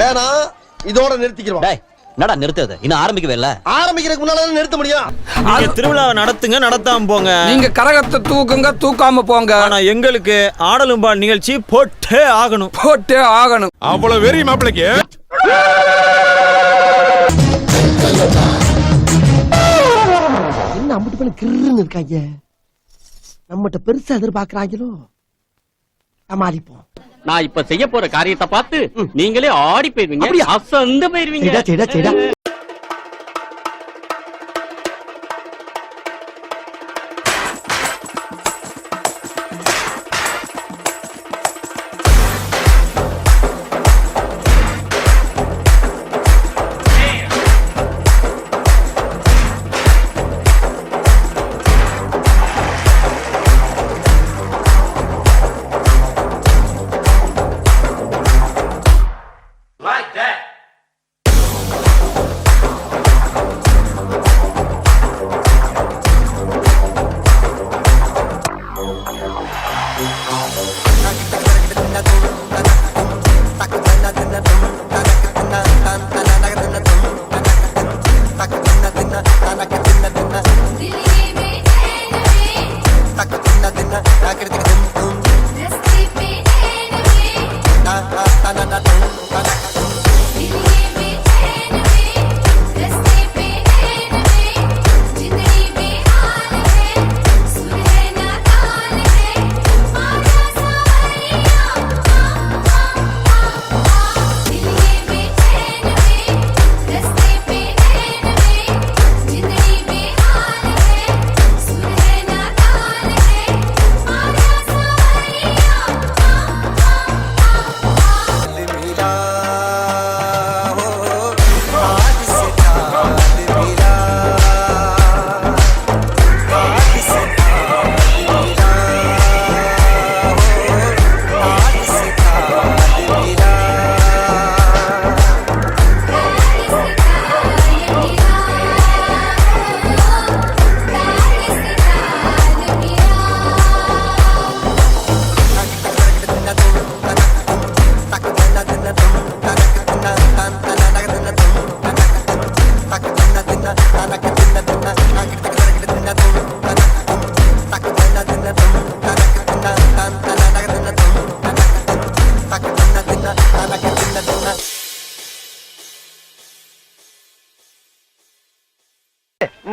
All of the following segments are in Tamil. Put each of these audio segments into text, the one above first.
வேணாம் இதோட நிறுத்திக்கிறோம் டேய் என்னடா நிறுத்துறது? இன்னும் ஆரம்பிக்கவே இல்ல. ஆரம்பிக்கிறதுக்கு முன்னால தான் நிறுத்த முடியும்? நீங்க திருவிழாவை நடத்துங்க நடத்தாம போங்க. நீங்க கரகத்தை தூக்குங்க தூக்காம போங்க. ஆனா எங்களுக்கு ஆடலும் பால் நிகழ்ச்சி போட்டே ஆகணும். போட்டே ஆகணும். அவ்வளவு வெறி மாப்பிளைக்கு. என்ன அம்பிட்டு பண்ணி கிருன்னு இருக்காங்க? நம்மகிட்ட பெருசா எதிர்பார்க்கறாங்களோ? சமாளிப்போம். நான் இப்ப செய்ய போற காரியத்தை பார்த்து நீங்களே ஆடி போயிருவீங்க? அசந்து போயிருவீங்க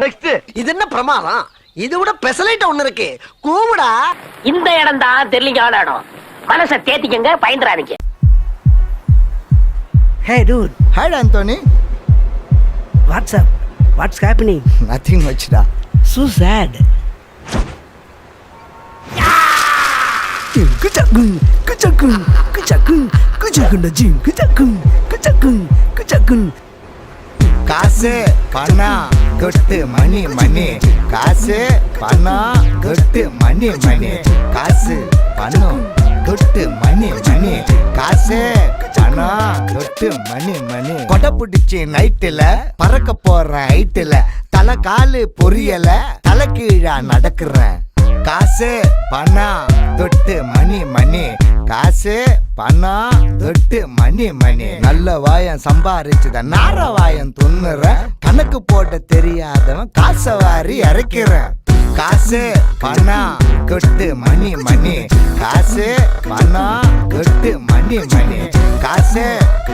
நெக்ஸ்ட் இது என்ன பிரமாதம் இது விட பெசலைட் ஒண்ணு இருக்கு கூவுடா இந்த இடம் தான் தெரியலீங்க இடம் மனசை தேத்திக்கங்க பயந்துறாதீங்க Hi, Anthony. what's up? What's happening? Nothing much, da. So sad. Kucakung, kucakung, kucakung, kucakung, jing, kucakung, kucakung, kucakung. காசு பணம் கொட்டு மணி மணி. காசு பணம் கொட்டு மணி மணி. காசு பணம் கொட்டு மணி மணி. காசு பணம் கொட்டு மணி மணி. கொடை பிடிச்சி நைட்டுல பறக்க போற ஹைட்டுல தலை காலு பொரியல தலை கீழா நடக்கிறேன் காசு பணம் தொட்டு மணி மணி. காசு பணம் தொட்டு மணி மணி. நல்ல வாயம் சம்பாரிச்சுத நார வாயம் துண்ணுற கணக்கு போட்ட தெரியாதவன் காசை வாரி இறக்கிறேன் காசு பணம் கொட்டு மணி மணி. காசு பணம் கொட்டு மணி மணி. காசு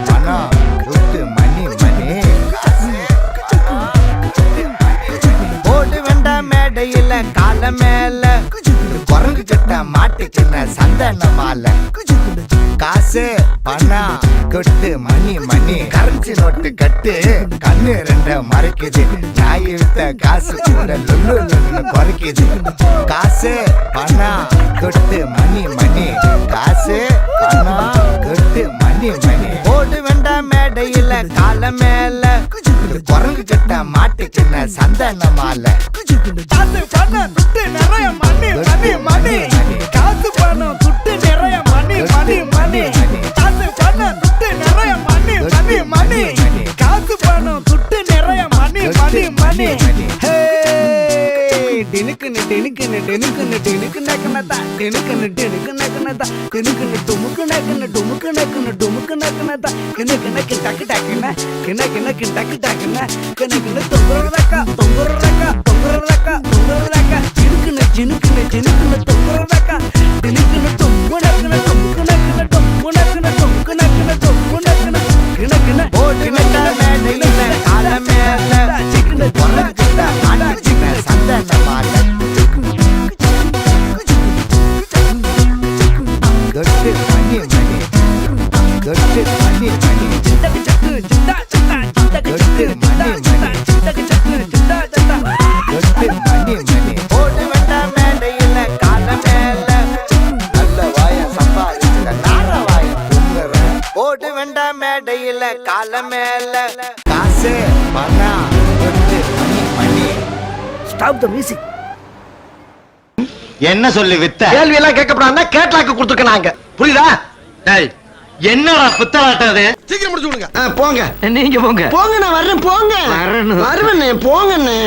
பணம் கொட்டு மணி மணி. காசு மணி வேண்டாம் மேடையில் கால மேல குரங்கு கிட்ட சின்ன சந்தன மாலை. காசு பணம் கொட்டு மணி மணி. கரன்சி நோட்டு கட்டு கண்ணு ரெண்ட மறைக்குது. நாய் வித்த காசு கூட லுல்லு லுல்லுன்னு குறைக்குது. காசு பணம் கொட்டு மணி மணி. காசு சந்தன மாலை காசு பணம் துட்டு நிறைய மணி மணி மணி. காசு பணம் துட்டு நிறைய மணி மணி மணி. காசு பணம் துட்டு நிறைய மணி மணி மணி. காசு பணம் துட்டு நிறைய மணி மணி மணி. ஹே டினுக்குன்னு டினுக்குன்னு டினுக்குன்னு டினுக்கு நக்கனதா டினுக்குன்னு டினுக்கு நக்கனதா டினுக்குன்னு டுமுக்கு நக்கன டுமுக்கு நக்கன டுமுக்கு தும்முக்குன குனதா கிண கிண கிண்டக்கு டக்குன கிண கிண கிண்டக்கு டக்குன கிண கிண தொங்குறதக்கா தொங்குறதக்கா தொங்குறதக்கா தொங்குறதக்கா சினுக்குன சினுக்குன சினுக்குன தொங்குறதக்கா தினுக்குன தொங்குனக்குன தொங்குனக்குன தொங்குனக்குன தொங்குனக்குன தொங்குனக்குன கிண கிண போட்டு விட்ட மேடையில கால மேல சிக்குன மேடையில கால மேல. காசு பணம் ஸ்டாப் த மியூசிக் என்ன சொல்லி வித்த? கேள்வி எல்லாம் கேட்கப்படாதுன்னா கேட்லாக்கு கொடுத்துருக்க நாங்க. புரியுதா? என்னடா புத்தலாட்டம் அது? சீக்கிரம் முடிச்சு விடுங்க. போங்க. நீங்க போங்க. போங்க நான் வர்றேன் போங்க. வருவேண்ணே போங்கண்ணே.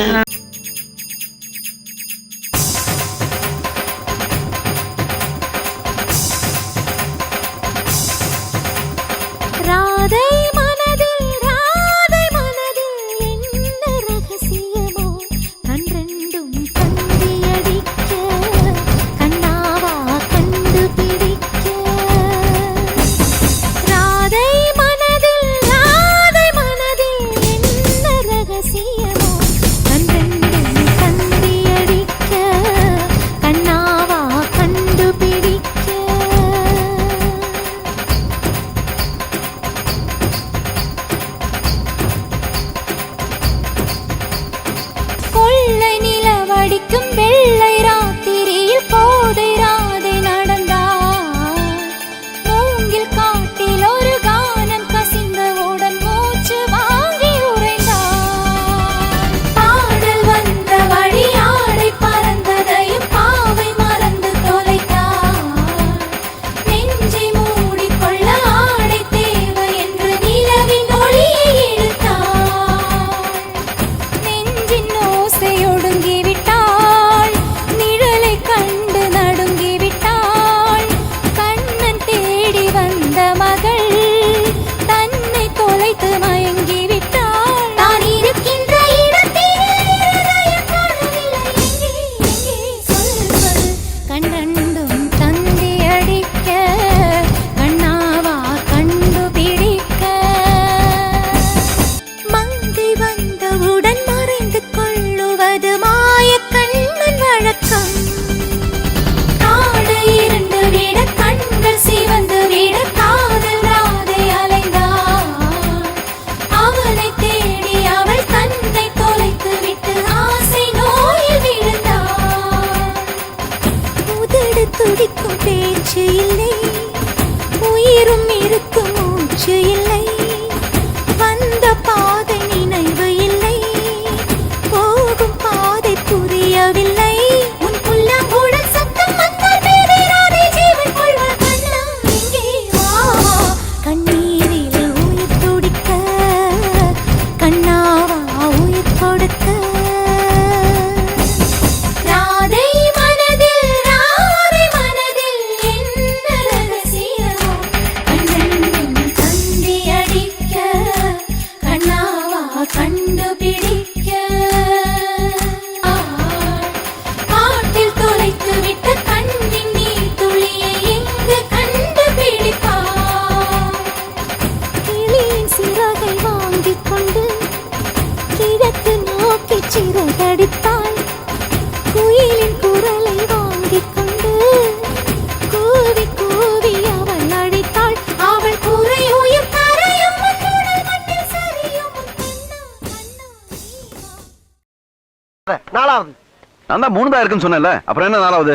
好的。 가끔 내 துதிக்கும் பேச்சு இல்லை. உயிரும் இருக்கும் மூச்சு இல்லை. நாலாவது. நான் தான் மூணு தான் இருக்குன்னு சொன்னேன்ல. அப்புறம் என்ன நாலாவது?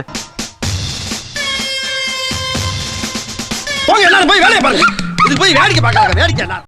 போங்க எல்லாரும் போய் வேலையை பாருங்க. இது போய் வேடிக்கை பார்க்கறாங்க வேடிக்கை எல்லாம்.